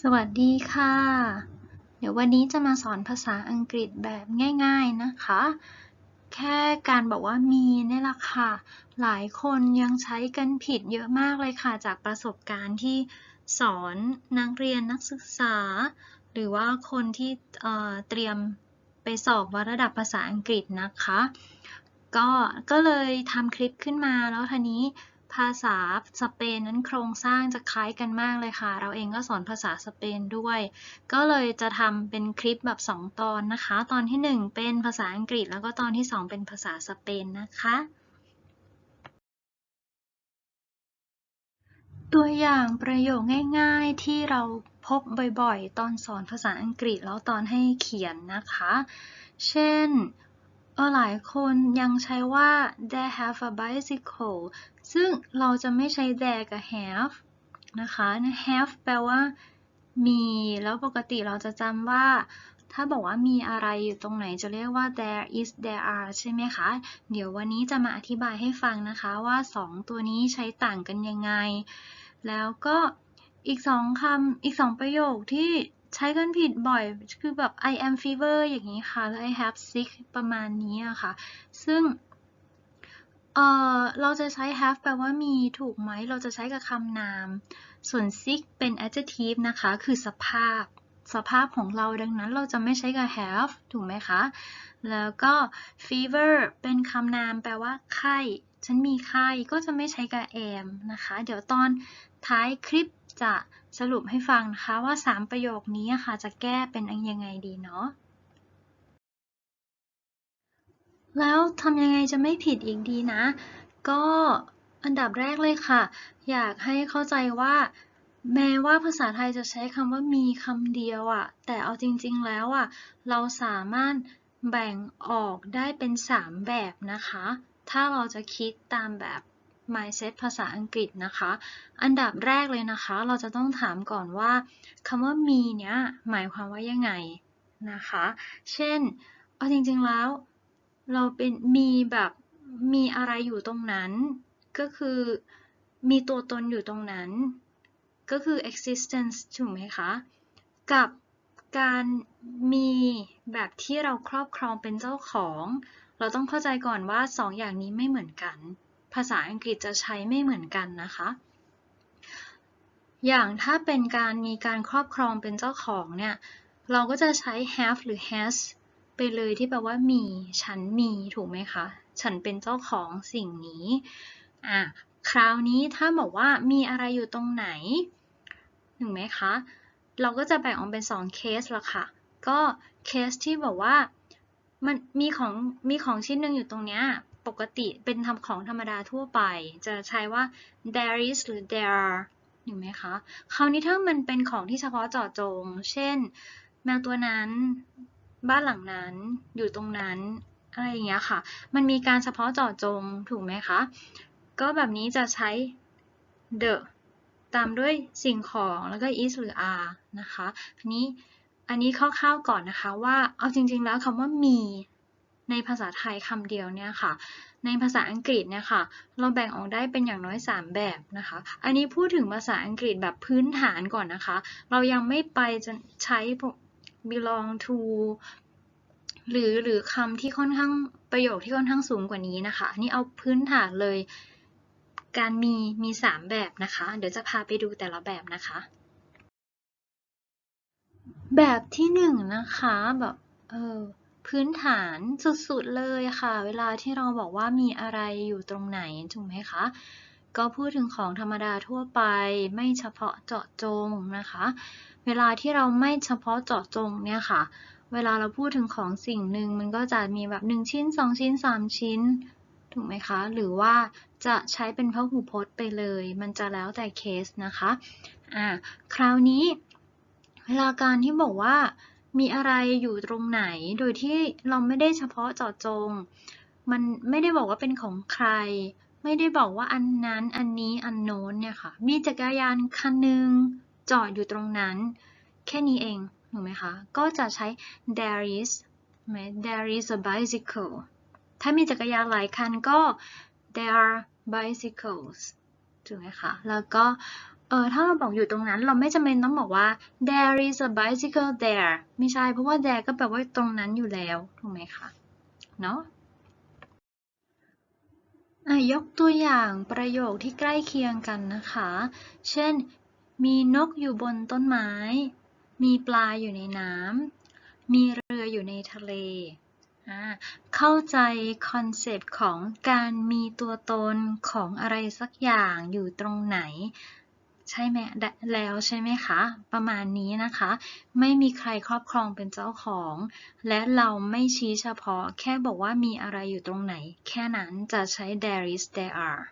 สวัสดีค่ะ เดี๋ยววันนี้จะมาสอนภาษาอังกฤษแบบง่าย ๆนะคะ แค่การบอกว่ามีนี่แหละค่ะ หลายคนยังใช้กันผิดเยอะมากเลยค่ะ จากประสบการณ์ที่สอนนักเรียนนักศึกษา หรือว่าคนที่เตรียมไปสอบวัดระดับภาษาอังกฤษนะคะ ก็ก็เลยทำคลิปขึ้นมาแล้วทีนี้ ภาษาสเปนนั้นโครงสร้างจะคล้ายกันมากเลยค่ะ เราเองก็สอนภาษาสเปนด้วย ก็เลยจะทำเป็นคลิปแบบ 2 ตอนนะคะ ตอนที่ 1 เป็นภาษาอังกฤษ แล้วก็ตอนที่ 2 เป็นภาษาสเปนนะคะ ตัวอย่างประโยคง่าย ๆที่เราพบบ่อยๆ ตอนสอนภาษาอังกฤษแล้วตอนให้เขียนนะคะ เช่น เออหลายคนยังใช้ว่า they have a bicycle ซึ่งเราจะไม่ใช้ there กับ have นะคะ have แปลว่า มี แล้วปกติเราจะจำว่า ถ้าบอกว่ามีอะไรอยู่ตรงไหนจะเรียกว่า there is there are ใช่ไหมคะ เดี๋ยววันนี้จะมาอธิบายให้ฟังนะคะว่าสองตัวนี้ใช้ต่างกันยังไง แล้วก็อีกสองคำอีกสองประโยคที่ ใช้กันผิดบ่อย คือแบบ I am fever อย่างนี้ค่ะ แล้ว I have sick ประมาณนี้อะค่ะ ซึ่งเออเราจะใช้ have แปลว่ามีถูกไหม เราจะใช้กับคำนาม ส่วน sick เป็น adjective นะคะ คือสภาพ สภาพของเราดังนั้นเราจะไม่ใช้กับ have ถูกไหมคะ แล้วก็ fever เป็นคำนาม แปลว่าไข้ ฉันมีไข้ ก็จะไม่ใช้กับ am นะคะ เดี๋ยวตอนท้ายคลิปจะ สรุปให้ฟังนะคะว่า 3 ประโยคนี้ค่ะจะแก้เป็นยังไงดีเนาะแล้วทำยังไงจะไม่ผิดอีกดีนะ ก็อันดับแรกเลยค่ะ อยากให้เข้าใจว่า แม้ว่าภาษาไทยจะใช้คำว่ามีคำเดียวอะแต่เอาจริงๆแล้วอะเราสามารถแบ่งออกได้เป็น 3 แบบนะคะ ถ้าเราจะคิดตามแบบ mindset ภาษาอังกฤษนะคะ อันดับแรกเลยนะคะ เราจะต้องถามก่อนว่าคำว่ามีเนี้ยหมายความว่ายังไงนะคะ เช่น เอาจริงๆแล้ว เราเป็นมีแบบมีอะไรอยู่ตรงนั้น ก็คือมีตัวตนอยู่ตรงนั้น ก็คือ existence ถูกไหมคะ กับการมีแบบที่เราครอบครองเป็นเจ้าของ เราต้องเข้าใจก่อนว่าสองอย่างนี้ไม่เหมือนกัน ภาษาอังกฤษจะใช้ไม่เหมือนกันนะคะ อย่างถ้าเป็นการมีการครอบครองเป็นเจ้าของเนี่ย เราก็จะใช้ have หรือ has ไปเลยที่แปลว่ามี ฉันมีถูกไหมคะ ฉันเป็นเจ้าของสิ่งนี้ อะ คราวนี้ถ้าบอกว่ามีอะไรอยู่ตรงไหนถูกไหมคะ เราก็จะแบ่งออกเป็น 2 เคสละค่ะ ก็เคสที่บอกว่ามันมีของมีของชิ้นหนึ่งอยู่ตรงเนี้ย ปกติเป็นทำของธรรมดาทั่วไป จะใช้ว่า there is หรือ there เห็นไหมคะ คราวนี้ถ้ามันเป็นของที่เฉพาะเจาะจง เช่น แมวตัวนั้น บ้านหลังนั้น อยู่ตรงนั้น อะไรอย่างเงี้ยค่ะ มันมีการเฉพาะเจาะจง ถูกไหมคะ ก็แบบนี้จะใช้ the ตามด้วยสิ่งของ แล้วก็ is หรือ are นะคะอันนี้อันนี้คร่าวๆก่อนนะคะว่า เอาจริงๆแล้วคำว่ามี ในภาษาไทยคำเดียวเนี่ยค่ะ ในภาษาอังกฤษเนี่ยค่ะ เราแบ่งออกได้เป็นอย่างน้อย 3 แบบนะคะ อันนี้พูดถึงภาษาอังกฤษแบบพื้นฐานก่อนนะคะ เรายังไม่ไปจะใช้ belong to หรือหรือคำที่ค่อนข้างประโยคที่ค่อนข้างสูงกว่านี้นะคะนี่เอาพื้นฐานเลย การมีมี 3 แบบนะคะ เดี๋ยวจะพาไปดูแต่ละแบบนะคะ แบบที่1นนะคะแบบเออ พื้นฐานสุดๆเลยค่ะ เวลาที่เราบอกว่ามีอะไรอยู่ตรงไหนถูกไหมคะ ก็พูดถึงของธรรมดาทั่วไป ไม่เฉพาะเจาะจงนะคะ เวลาที่เราไม่เฉพาะเจาะจงเนี่ยค่ะ เวลาเราพูดถึงของสิ่งหนึ่งมันก็จะมีแบบ 1 ชิ้น 2 ชิ้น 3 ชิ้นถูกไหมคะ หรือว่าจะใช้เป็นพหูพจน์ไปเลย มันจะแล้วแต่เคสนะคะ อ่า คราวนี้ เวลาการที่บอกว่า มีอะไรอยู่ตรงไหน โดยที่เราไม่ได้เฉพาะเจาะจง มันไม่ได้บอกว่าเป็นของใคร ไม่ได้บอกว่าอันนั้น อันนี้ อันโน้นเนี่ยค่ะ มีจักรยานคันหนึ่งจอดอยู่ตรงนั้น แค่นี้เอง ถูกไหมคะ ก็จะใช้ there is ไหม there is a bicycle ถ้ามีจักรยานหลายคันก็ there are bicycles ถูกไหมคะ แล้วก็ เออถ้าเราบอกอยู่ตรงนั้นเราไม่จำเป็นต้องบอกว่า there is a bicycle there ไม่ใช่เพราะว่า there ก็แปลว่าตรงนั้นอยู่แล้วถูกไหมคะเนาะอะยกตัวอย่างประโยคที่ใกล้เคียงกันนะคะ เช่น มีนกอยู่บนต้นไม้ มีปลาอยู่ในน้ำ มีเรืออยู่ในทะเล เข้าใจคอนเซปต์ของการมีตัวตนของอะไรสักอย่างอยู่ตรงไหน ใช่ไหมแล้วใช่ไหมคะ ประมาณนี้นะคะ ไม่มีใครครอบครองเป็นเจ้าของ และเราไม่ชี้เฉพาะ แค่บอกว่ามีอะไรอยู่ตรงไหน แค่นั้นจะใช้ there is there are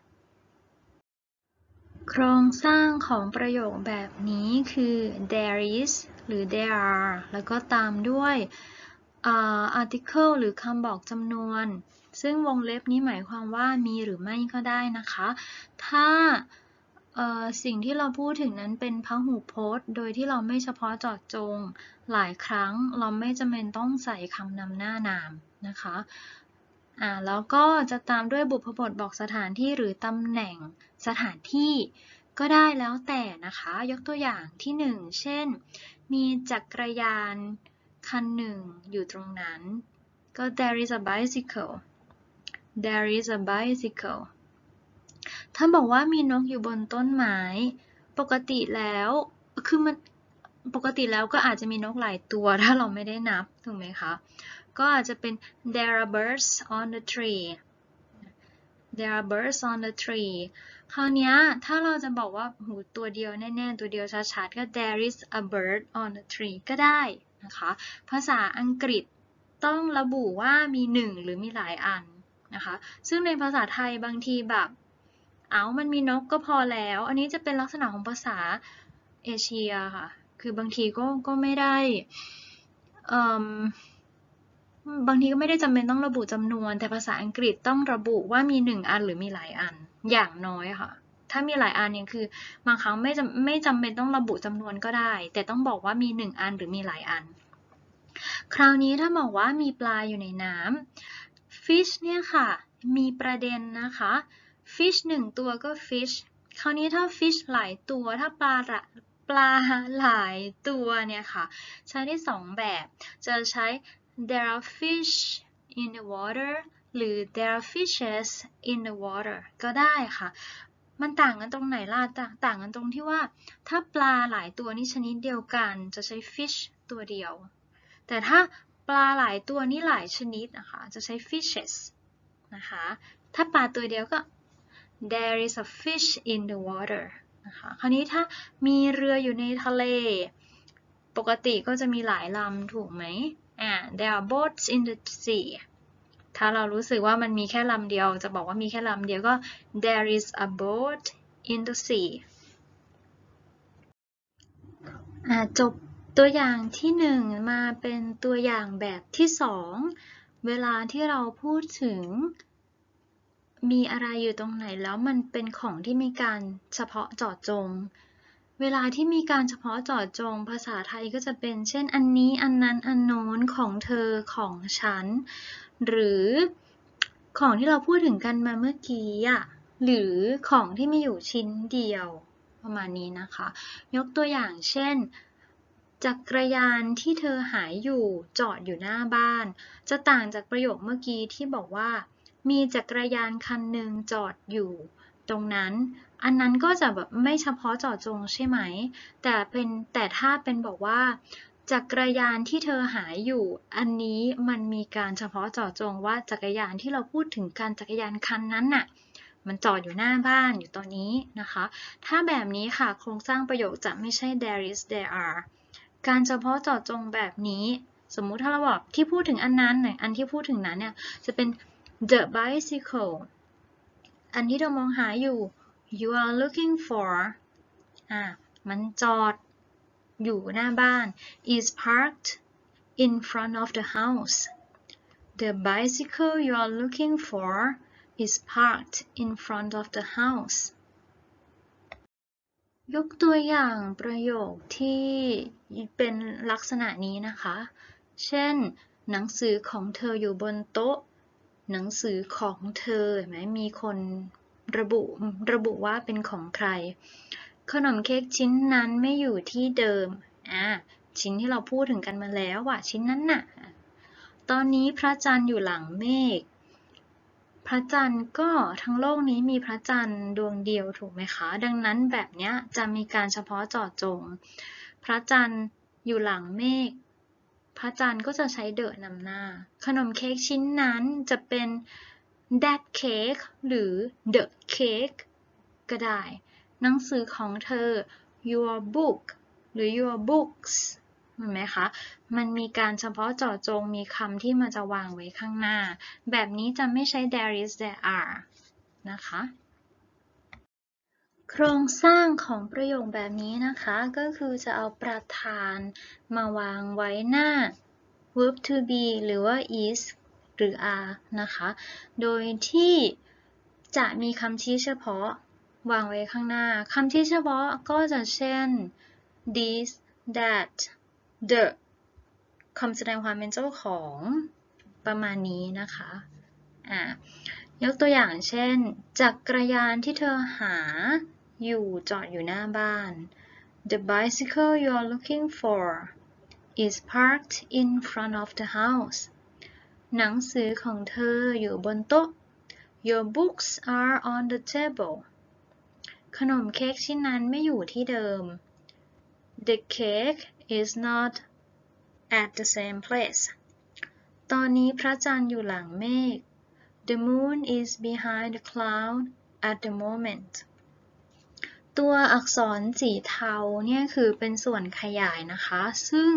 โครงสร้างของประโยคแบบนี้คือ there is หรือ there are แล้วก็ตามด้วย article หรือคำบอกจำนวน ซึ่งวงเล็บนี้หมายความว่ามีหรือไม่ก็ได้นะคะ ถ้า สิ่งที่เราพูดถึงนั้นเป็นพหูพจน์ โดยที่เราไม่เฉพาะเจาะจง หลายครั้งเราไม่จำเป็นต้องใส่คำนำหน้านามนะคะอ่าแล้วก็จะตามด้วยบุพบทบอกสถานที่หรือตำแหน่งสถานที่ก็ได้แล้วแต่นะคะ ยกตัวอย่างที่หนึ่งเช่น มีจักรยานคันหนึ่งอยู่ตรงนั้น ก็ there is a bicycle there is a bicycle ถ้าบอกว่ามีนกอยู่บนต้นไม้ ปกติแล้ว คือมัน ปกติแล้วก็อาจจะมีนกหลายตัวถ้าเราไม่ได้นับ ถูกไหมคะ ก็อาจจะเป็น there are birds on the tree there are birds on the tree คราวนี้ถ้าเราจะบอกว่าหูตัวเดียวแน่ๆ ตัวเดียวชัดๆ ก็ there is a bird on the tree ก็ได้นะคะ ภาษาอังกฤษต้องระบุว่ามีหนึ่งหรือมีหลายอันนะคะ ซึ่งในภาษาไทยบางทีแบบ เอามันมีนกก็พอแล้ว อันนี้จะเป็นลักษณะของภาษาเอเชียค่ะ คือบางทีก็ก็ไม่ได้บางทีก็ไม่ได้จำเป็นต้องระบุจำนวน แต่ภาษาอังกฤษต้องระบุว่ามีหนึ่งอันหรือมีหลายอันอย่างน้อยค่ะ ถ้ามีหลายอันเนี่ยคือบางครั้งไม่จำไม่จำเป็นต้องระบุจำนวนก็ได้ แต่ต้องบอกว่ามีหนึ่งอันหรือมีหลายอัน คราวนี้ถ้าบอกว่ามีปลาอยู่ในน้ำ fish เนี่ยค่ะ มีประเด็นนะคะ fish หนึ่งตัวก็ fish คราวนี้ถ้า fish หลายตัวถ้าปลาปลาหลายตัวเนี่ยค่ะ ใช้ได้สองแบบ จะใช้ there are fish in the water หรือ there are fishes in the water ก็ได้ค่ะ มันต่างกันตรงไหนล่ะ ต่างกันตรงที่ว่า ถ้าปลาหลายตัวนี่ชนิดเดียวกัน จะใช้ fish ตัวเดียว แต่ถ้าปลาหลายตัวนี่หลายชนิดนะคะ จะใช้ fishes นะคะ ถ้าปลาตัวเดียวก็ there is a fish in the water นะคะคราวนี้ถ้ามีเรืออยู่ในทะเล ปกติก็จะมีหลายลำถูกไหมอ่า there are boats in the sea ถ้าเรารู้สึกว่ามันมีแค่ลำเดียว จะบอกว่ามีแค่ลำเดียวก็ there is a boat in the sea จบตัวอย่างที่หนึ่งมาเป็นตัวอย่างแบบที่สองเวลาที่เราพูดถึง มีอะไรอยู่ตรงไหนแล้วมันเป็นของที่มีการเฉพาะเจาะจง เวลาที่มีการเฉพาะเจาะจง ภาษาไทยก็จะเป็น เช่น อันนี้อันนั้นอันโน้นของเธอของฉัน หรือของที่เราพูดถึงกันมาเมื่อกี้อะหรือของที่มีอยู่ชิ้นเดียว ประมาณนี้นะคะ ยกตัวอย่างเช่นจักรยานที่เธอหายอยู่จอดอยู่หน้าบ้าน จะต่างจากประโยคเมื่อกี้ที่บอกว่า มีจักรยานคันหนึ่งจอดอยู่ตรงนั้น อันนั้นก็จะแบบไม่เฉพาะเจาะจงใช่ไหม แต่เป็นแต่ถ้าเป็นบอกว่าจักรยานที่เธอหายอยู่ อันนี้มันมีการเฉพาะเจาะจงว่าจักรยานที่เราพูดถึงการจักรยานคันนั้นน่ะ มันจอดอยู่หน้าบ้านอยู่ตอนนี้นะคะ ถ้าแบบนี้ค่ะโครงสร้างประโยคจะไม่ใช่ there is there are การเฉพาะเจาะจงแบบนี้ สมมุติถ้าเราบอกที่พูดถึงอันนั้นเนี่ยอันที่พูดถึงนั้นเนี่ยจะเป็น the bicycle อันที่เรามองหาอยู่ you are looking for อะมันจอดอยู่หน้าบ้าน is parked in front of the house the bicycle you are looking for is parked in front of the house ยกตัวอย่างประโยคที่เป็นลักษณะนี้นะคะ เช่น หนังสือของเธออยู่บนโต๊ะ หนังสือของเธอเห็นไหมมีคนระบุระบุว่าเป็นของใคร ขนมเค้กชิ้นนั้นไม่อยู่ที่เดิมอ่าชิ้นที่เราพูดถึงกันมาแล้วอะชิ้นนั้นน่ะ ตอนนี้พระจันทร์อยู่หลังเมฆพระจันทร์ก็ทั้งโลกนี้มีพระจันทร์ดวงเดียวถูกไหมคะ ดังนั้นแบบเนี้ยจะมีการเฉพาะเจาะจง พระจันทร์อยู่หลังเมฆ พระจันทร์ก็จะใช้เดอะนำหน้า ขนมเค้กชิ้นนั้นจะเป็น that cake หรือ the cake ก็ได้ หนังสือของเธอ your book หรือ your books เห็นไหมคะ มันมีการเฉพาะเจาะจงมีคำที่มันจะวางไว้ข้างหน้า แบบนี้จะไม่ใช้ there is there are นะคะ โครงสร้างของประโยคแบบนี้นะคะ ก็คือจะเอาประธานมาวางไว้หน้า verb to be หรือว่า is หรือ are นะคะ โดยที่จะมีคำชี้เฉพาะวางไว้ข้างหน้า คำชี้เฉพาะก็จะเช่น this that the คำแสดงความเป็นเจ้าของประมาณนี้นะคะอ่ายกตัวอย่างเช่น จักรยานที่เธอหา อยู่จอดอยู่หน้าบ้าน The bicycle you're looking for is parked in front of the house หนังสือของเธออยู่บนโต๊ะ Your books are on the table ขนมเค้กชิ้นนั้นไม่อยู่ที่เดิม The cake is not at the same place ตอนนี้พระจันทร์อยู่หลังเมฆ The moon is behind the cloud at the moment ตัวอักษรสีเทาเนี่ยคือเป็นส่วนขยายนะคะ ซึ่ง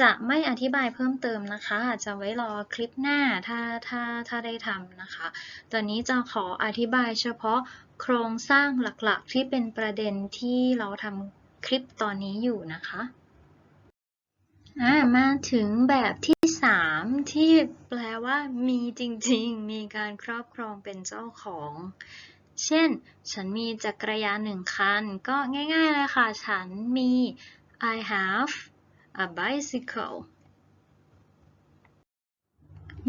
จะไม่อธิบายเพิ่มเติมนะคะ อาจจะไว้รอคลิปหน้าถ้าถ้าถ้าได้ทำนะคะ ตอนนี้จะขออธิบายเฉพาะโครงสร้างหลักๆ ที่เป็นประเด็นที่เราทำคลิปตอนนี้อยู่นะคะมาถึงแบบที่ 3 ที่แปลว่ามีจริงๆ มีการครอบครองเป็นเจ้าของ เช่น ฉันมีจักรยานหนึ่งคัน ก็ง่ายๆเลยค่ะ ฉันมี I have a bicycle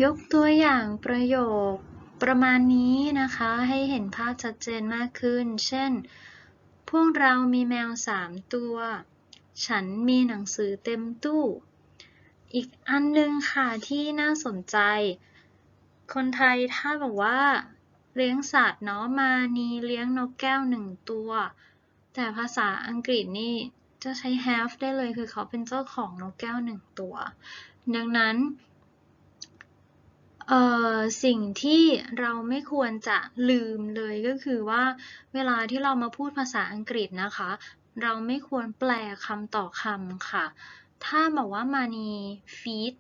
ยกตัวอย่างประโยคประมาณนี้นะคะ ให้เห็นภาพชัดเจนมากขึ้น เช่น พวกเรามีแมวสามตัว ฉันมีหนังสือเต็มตู้ อีกอันนึงค่ะที่น่าสนใจ คนไทยถ้าบอกว่า เลี้ยงสัตว์เนาะมานีเลี้ยงนกแก้วหนึ่งตัว แต่ภาษาอังกฤษนี่จะใช้ have ได้เลยคือเขาเป็นเจ้าของนกแก้วหนึ่งตัว ดังนั้นสิ่งที่เราไม่ควรจะลืมเลยก็คือว่าเวลาที่เรามาพูดภาษาอังกฤษนะคะ เราไม่ควรแปลคำต่อคำค่ะ ถ้าบอกว่ามานี feed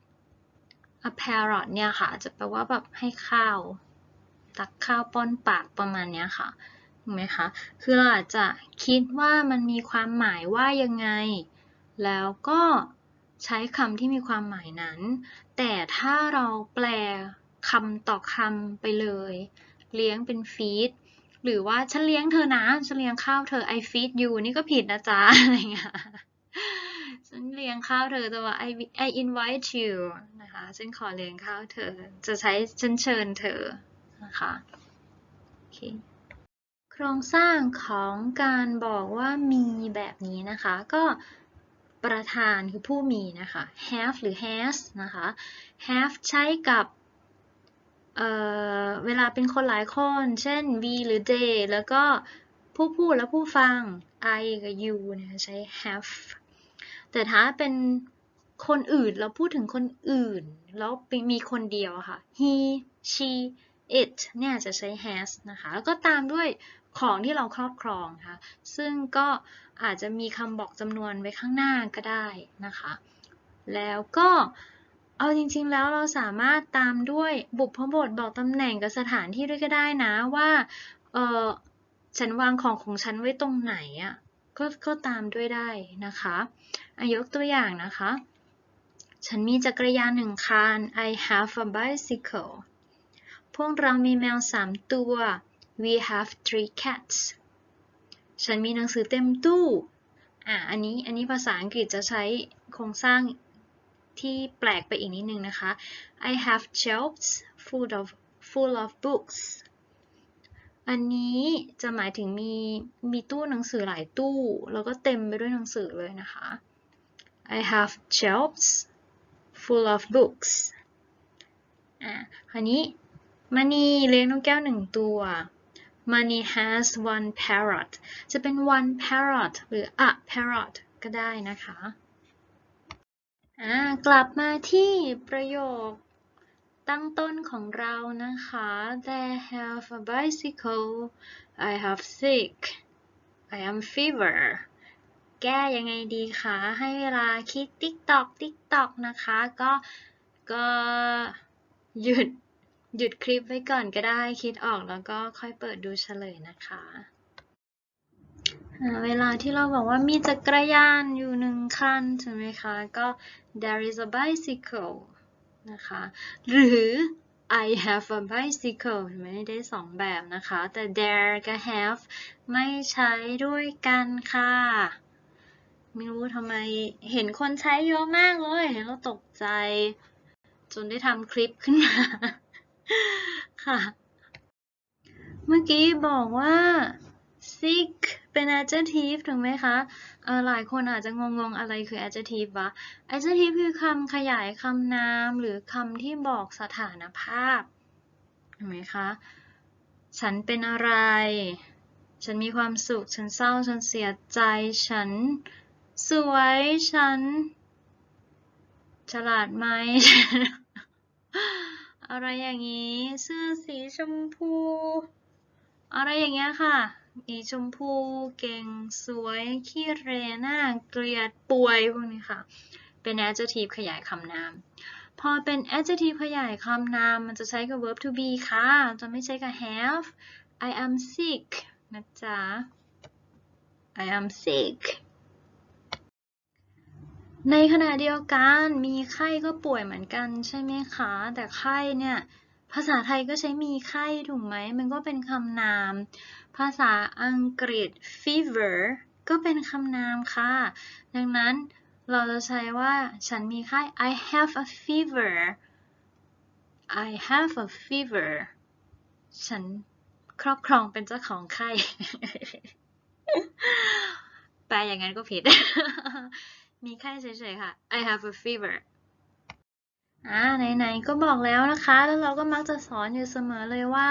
a parrot เนี่ยค่ะ จะแปลว่าแบบให้ข้าว ตักข้าวป้อนปากประมาณเนี้ยค่ะถูกไหมคะ คือเราอาจจะคิดว่ามันมีความหมายว่ายังไง แล้วก็ใช้คำที่มีความหมายนั้น แต่ถ้าเราแปลคำต่อคำไปเลย เลี้ยงเป็นฟีดหรือว่าฉันเลี้ยงเธอนะ ฉันเลี้ยงข้าวเธอ I feed you นี่ก็ผิดนะจ๊ะอะไรเงี้ย ฉันเลี้ยงข้าวเธอแต่ว่า I I invite you นะคะ ฉันขอเลี้ยงข้าวเธอ จะใช้ฉันเชิญเธอ นะคะโอเคโครงสร้างของการบอกว่ามีแบบนี้นะคะ ก็ประธานคือผู้มีนะคะ have หรือ has นะคะ have ใช้กับเเวลาเป็นคนหลายคน เช่น we หรือ they แล้วก็ผู้พูดและผู้ฟัง I กับ you นะคะใช้ have แต่ถ้าเป็นคนอื่นเราพูดถึงคนอื่น แล้วมีคนเดียวค่ะ he she it เนี่ยจะใช้ has นะคะแล้วก็ตามด้วยของที่เราครอบครองค่ะซึ่งก็อาจจะมีคำบอกจำนวนไว้ข้างหน้าก็ได้นะคะ แล้วก็เอาจริงๆแล้วเราสามารถตามด้วยบุพบทบอกตำแหน่งกับสถานที่ด้วยก็ได้นะว่าเออฉันวางของของฉันไว้ตรงไหนอะก็ก็ตามด้วยได้นะคะอายกตัวอย่างนะคะ ฉันมีจักรยานหนึ่งคัน I have a bicycle พวกเรามีแมวสามตัว we have three cats ฉันมีหนังสือเต็มตู้ อะอันนี้ อันนี้ภาษาอังกฤษจะใช้โครงสร้างที่แปลกไปอีกนิดนึงนะคะ I have shelves full of full of books อันนี้จะหมายถึงมีมีตู้หนังสือหลายตู้ แล้วก็เต็มไปด้วยหนังสือเลยนะคะ I have shelves full of books อะคราวนี้ มานีเลี้ยงนกแก้วหนึ่งตัว Money has one parrot จะเป็น one parrot หรือ a parrot ก็ได้นะคะกลับมาที่ประโยคตั้งต้นของเรานะคะ They have a bicycle I have sick I am fever แก้ยังไงดีคะ ให้เวลาคิดติ๊กตอกติ๊กตอกนะคะ ก็ก็หยุด หยุดคลิปไว้ก่อนก็ได้คิดออกแล้วก็ค่อยเปิดดูเฉลยนะคะ เวลาที่เราบอกว่ามีจักรยานอยู่หนึ่งคันใช่ไหมคะ ก็ there is a bicycle นะคะ หรือ I have a bicycle ไม่ได้สองแบบนะคะ แต่ there กับ have ไม่ใช้ด้วยกันค่ะ ไม่รู้ทำไมเห็นคนใช้เยอะมากเลย เราตกใจ จนได้ทำคลิปขึ้นมา ค่ะ เมื่อกี้บอกว่า sick เป็น adjective ถูกไหมคะหลายคนอาจจะงงๆ อะไรคือ adjective วะ adjective คือคำขยายคำนามหรือคำที่บอกสถานภาพถูกไหมคะ ฉันเป็นอะไร ฉันมีความสุข ฉันเศร้า ฉันเสียใจ ฉันสวย ฉัน ฉลาดไหม อะไรอย่างนี้ เสื้อสีชมพู อะไรอย่างเงี้ยค่ะอีชมพูเก่งสวยขี้เรน่าเกลียดป่วยพวกนี้ค่ะ เป็น adjective ขยายคำนาม พอเป็น adjective ขยายคำนาม มันจะใช้กับ verb to be ค่ะ จะไม่ใช้กับ have I am sick นะจ๊ะ I am sick ในขณะเดียวกันมีไข้ก็ป่วยเหมือนกันใช่ไหมคะ แต่ไข้เนี่ยภาษาไทยก็ใช้มีไข้ถูกไหม มันก็เป็นคำนาม ภาษาอังกฤษ fever ก็เป็นคำนามค่ะ ดังนั้นเราจะใช้ว่าฉันมีไข้ I have a fever I have a fever ฉันครอบครองเป็นเจ้าของไข้ แปลอย่างนั้นก็ผิด มีไข้เฉยๆค่ะ I have a fever อ่าไหนๆก็บอกแล้วนะคะ แล้วเราก็มักจะสอนอยู่เสมอเลยว่า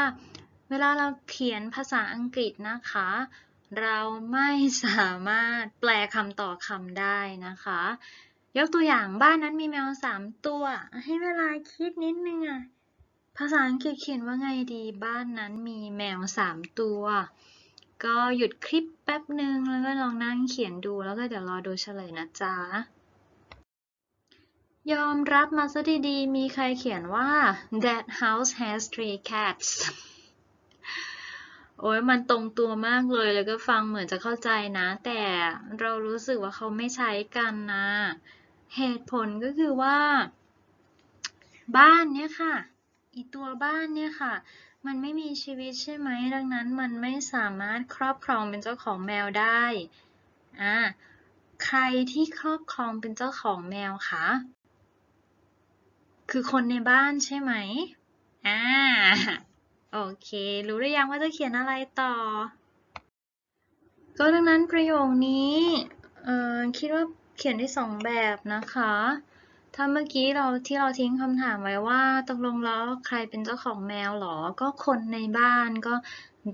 เวลาเราเขียนภาษาอังกฤษนะคะ เราไม่สามารถแปลคำต่อคำได้นะคะ ยกตัวอย่างบ้านนั้นมีแมวสามตัว ให้เวลาคิดนิดนึงอะภาษาอังกฤษเขียนว่าไงดี บ้านนั้นมีแมวสามตัว ก็หยุดคลิปแป๊บหนึ่งแล้วก็ลองนั่งเขียนดูแล้วก็เดี๋ยวรอดูเฉลยนะจ๊ะ ยอมรับมาซะดีๆ มีใครเขียนว่า that house has three cats โอ้ยมันตรงตัวมากเลยแล้วก็ฟังเหมือนจะเข้าใจนะ แต่เรารู้สึกว่าเขาไม่ใช้กันนะ เหตุผลก็คือว่า บ้านเนี่ยค่ะ อีตัวบ้านเนี่ยค่ะ มันไม่มีชีวิตใช่ไหม ดังนั้นมันไม่สามารถครอบครองเป็นเจ้าของแมวได้ อ่า ใครที่ครอบครองเป็นเจ้าของแมวคะ คือคนในบ้านใช่ไหม อ่า โอเค รู้หรือยังว่าจะเขียนอะไรต่อ ก็ดังนั้นประโยคนี้ เออคิดว่าเขียนได้สองแบบนะคะ ถ้าเมื่อกี้เราที่เราทิ้งคำถามไว้ว่าตกลงแล้วใครเป็นเจ้าของแมวหรอ ก็คนในบ้านก็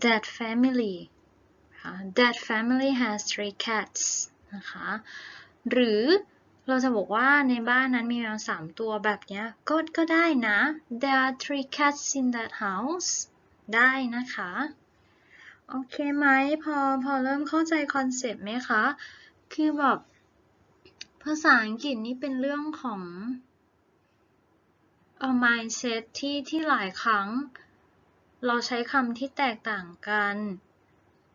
that family that family has three cats นะคะ หรือเราจะบอกว่าในบ้านนั้นมีแมวสามตัวแบบนี้ก็ก็ได้นะ there are three cats in that house ได้นะคะ โอเคไหมพอพอเริ่มเข้าใจคอนเซปต์ไหมคะ คือแบบ ภาษาอังกฤษนี่เป็นเรื่องของเอ่อ mindset ที่ที่หลายครั้ง เราใช้คำที่แตกต่างกัน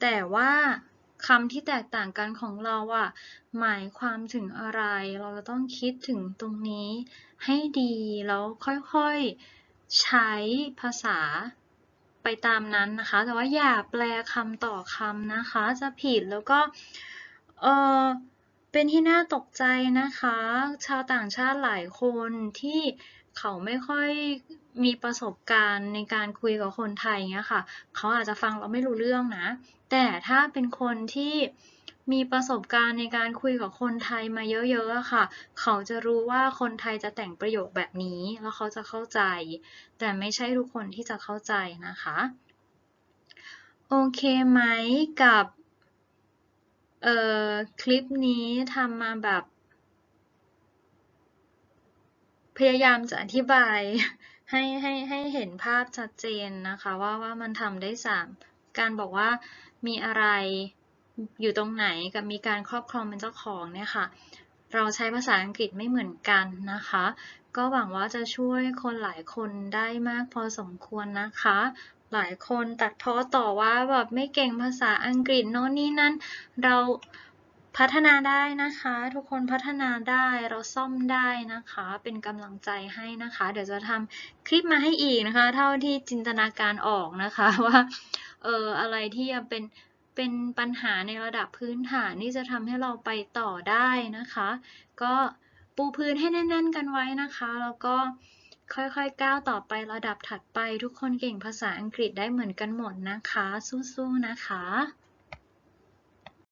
แต่ว่าคำที่แตกต่างกันของเราอะหมายความถึงอะไร เราจะต้องคิดถึงตรงนี้ให้ดีแล้วค่อยๆ ใช้ภาษาไปตามนั้นนะคะ แต่ว่าอย่าแปลคำต่อคำนะคะ จะผิดแล้วก็เออ เป็นที่น่าตกใจนะคะ ชาวต่างชาติหลายคนที่เขาไม่ค่อยมีประสบการณ์ในการคุยกับคนไทยเงี้ยค่ะ เขาอาจจะฟังเราไม่รู้เรื่องนะ แต่ถ้าเป็นคนที่มีประสบการณ์ในการคุยกับคนไทยมาเยอะๆค่ะ เขาจะรู้ว่าคนไทยจะแต่งประโยคแบบนี้แล้วเขาจะเข้าใจ แต่ไม่ใช่ทุกคนที่จะเข้าใจนะคะ โอเคไหมกับ เอ่อ คลิปนี้ทำมาแบบ พยายามจะอธิบายให้ให้ให้เห็นภาพชัดเจนนะคะว่าว่ามันทำได้สามการบอกว่ามีอะไรอยู่ตรงไหนกับมีการครอบครองเป็นเจ้าของเนี่ยค่ะ เราใช้ภาษาอังกฤษไม่เหมือนกันนะคะ ก็หวังว่าจะช่วยคนหลายคนได้มากพอสมควรนะคะ หลายคนตัดพ้อต่อว่าแบบไม่เก่งภาษาอังกฤษโน่นนี่นั่นเราพัฒนาได้นะคะ ทุกคนพัฒนาได้เราซ่อมได้นะคะ เป็นกำลังใจให้นะคะ เดี๋ยวจะทำคลิปมาให้อีกนะคะ เท่าที่จินตนาการออกนะคะว่าเอออะไรที่ยังเป็นเป็นปัญหาในระดับพื้นฐานที่จะทำให้เราไปต่อได้นะคะ ก็ปูพื้นให้แน่น ๆ กันไว้นะคะ แล้วก็ ค่อยๆ ก้าวต่อไประดับถัดไป ทุกคนเก่งภาษาอังกฤษได้เหมือนกันหมดนะคะ สู้ๆ นะคะ